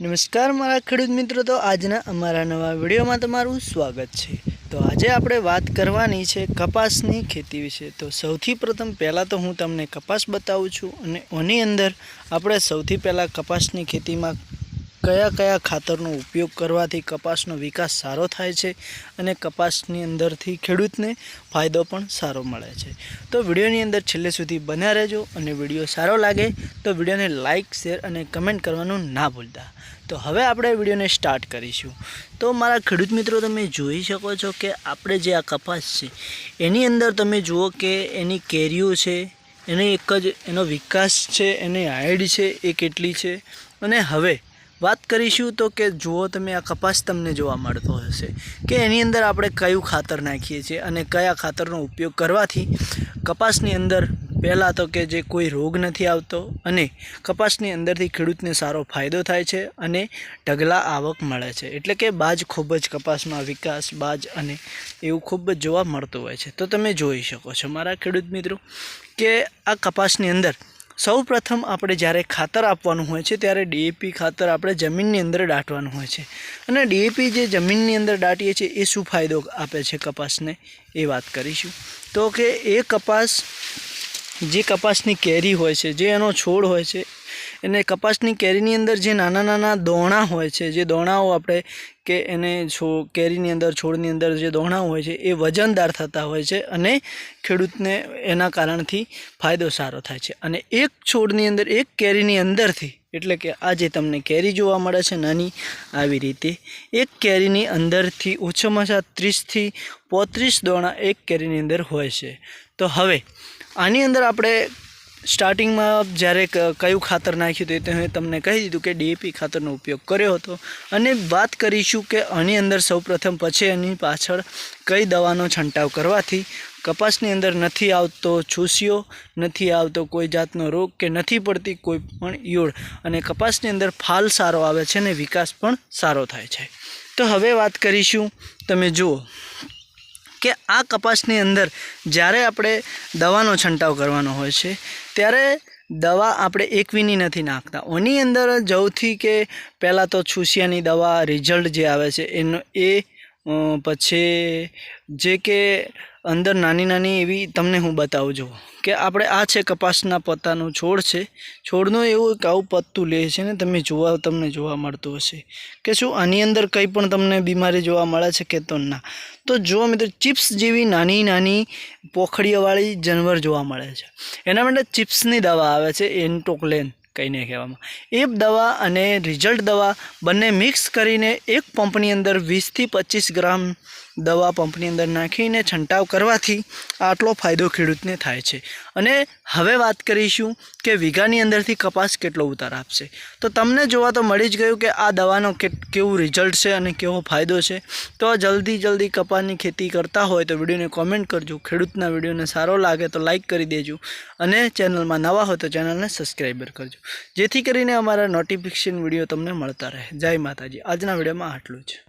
નમસ્કાર મારા ખેડૂત મિત્રો, તો આજના અમારા નવા વિડીયોમાં તમારું સ્વાગત છે. તો આજે આપણે વાત કરવાની છે કપાસની ખેતી વિશે. તો સૌથી પ્રથમ પહેલાં તો હું તમને કપાસ બતાવું છું અને એની અંદર આપણે સૌથી પહેલાં કપાસની ખેતીમાં કયા કયા ખાતરનો ઉપયોગ કરવાથી કપાસનો વિકાસ સારો થાય છે અને કપાસની અંદરથી ખેડૂતને ફાયદો પણ સારો મળે છે. તો વિડીયોની અંદર છેલ્લે સુધી બન્યા રહેજો અને વીડિયો સારો લાગે તો વિડીયોને લાઇક શેર અને કમેન્ટ કરવાનું ના ભૂલતા. તો હવે આપણે વિડીયોને સ્ટાર્ટ કરીશું. તો મારા ખેડૂત મિત્રો, તમે જોઈ શકો છો કે આપણે જે આ કપાસ છે, એની અંદર તમે જુઓ કે એની કેરીઓ છે, એની એક જ એનો વિકાસ છે, એની હાઈડ છે એ કેટલી છે અને હવે વાત કરીશું તો કે જુઓ તમે આ કપાસ તમને જોવા મળતો હશે કે એની અંદર આપણે કયું ખાતર નાખીએ છીએ અને કયા ખાતરનો ઉપયોગ કરવાથી કપાસની અંદર પહેલાં તો કે જે કોઈ રોગ નથી આવતો અને કપાસની અંદરથી ખેડૂતને સારો ફાયદો થાય છે અને ઢગલા આવક મળે છે. એટલે કે બાજ ખૂબ જ કપાસમાં વિકાસ, બાજ અને એવું ખૂબ જ જોવા મળતું હોય છે. તો તમે જોઈ શકો છો મારા ખેડૂત મિત્રો કે આ કપાસની અંદર સૌ પ્રથમ આપણે જ્યારે ખાતર આપવાનું હોય છે, ત્યારે ડીએપી ખાતર આપણે જમીનની અંદર દાટવાનું હોય છે. અને ડીએપી જે જમીનની અંદર દાટીએ છીએ, એ શું ફાયદો આપે છે કપાસને? એ વાત કરીશું. તો કે એ કપાસ, જે કપાસની કેરી હોય છે, જે એનો છોડ હોય છે એને કપાસની કેરીની અંદર જે નાના નાના દોણા હોય છે, જે દોણાઓ આપણે કે એને છો, કેરીની અંદર, છોડની અંદર જે દોણાઓ હોય છે, એ વજનદાર થતા હોય છે અને ખેડૂતને એના કારણથી ફાયદો સારો થાય છે. અને એક છોડની અંદર, એક કેરીની અંદરથી, એટલે કે આ જે તમને કેરી જોવા મળે છે નાની, આવી રીતે, એક કેરીની અંદરથી ઓછામાં ઓછા ત્રીસથી પોત્રીસ દોણા એક કેરીની અંદર હોય છે. તો હવે, આની અંદર આપણે સ્ટાર્ટિંગમાં જ્યારે કયું ખાતર નાખ્યું તે મેં તમને કહી દીધું કે ડીએપી ખાતરનો ઉપયોગ કર્યો હતો. અને વાત કરીશું કે આની અંદર સૌપ્રથમ પછી એની પાછળ કઈ દવાનો છંટાવ કરવાથી. કપાસની અંદર નથી આવતો છૂસિયો, નથી આવતો કોઈ જાતનો રોગ કે નથી પડતી કોઈ પણ ઈયળ. અને કપાસની અંદર ફાલ સારો આવે છે અને વિકાસ પણ સારો થાય છે. તો હવે વાત કરીશું, તમે જુઓ. કે આ કપાસની અંદર જ્યારે આપણે દવાનો છંટાવ કરવાનો હોય છે, ત્યારે દવા આપણે એકવીની નથી નાખતા. ઓની અંદર જવથી કે પહેલાં તો છૂસિયાની દવા, રિઝલ્ટ જે આવે છે, એનો એ પછી જે કે અંદર નાની નાની એવી તમને હું બતાવું છું કે આપણે આ છે કપાસના પત્તાનો છોડ છે. છોડનું એવું એક આવું પત્તું લે છે ને તમે જોવા, તમને જોવા મળતું હશે. કે શું આની અંદર કંઈ પણ તમને બીમારી જોવા મળે છે કે તો ના. તો જો મિત્રો, ચિપ્સ જેવી નાની નાની પોખડીઓવાળી જાનવર જોવા મળે છે. એના માટે ચિપ્સની દવા આવે છે, એન્ટોક્લેન. કહીને કહેવામાં. એ દવા અને રિઝલ્ટ દવા બંને મિક્સ કરીને એક પંપની અંદર વીસથી પચીસ ગ્રામ દવા પંપની અંદર નાખીને છંટાવ કરવાથી આટલો ફાયદો ખેડૂતને થાય છે. અને હવે વાત કરીશું કે વીઘાની અંદરથી કપાસ કેટલો ઉતાર આપશે. તો તમને જોવા તો મળી જ ગયું કે આ દવાનો કે, કેવું રિઝલ્ટ છે અને કેવો ફાયદો છે. તો જલ્દી જલ્દી કપાસની ખેતી કરતા હોય તો વિડીયોને કોમેન્ટ કરજો. ખેડૂતના વિડીયોને સારો લાગે તો લાઈક કરી દેજો. અને ચેનલમાં નવા હોય તો ચેનલને સબસ્ક્રાઈબર કરજો. જેથી કરીને અમારા નોટિફિકેશન વીડિયો તમને મળતા રહે. જય માતાજી. આજના વિડીયોમાં આટલું જ.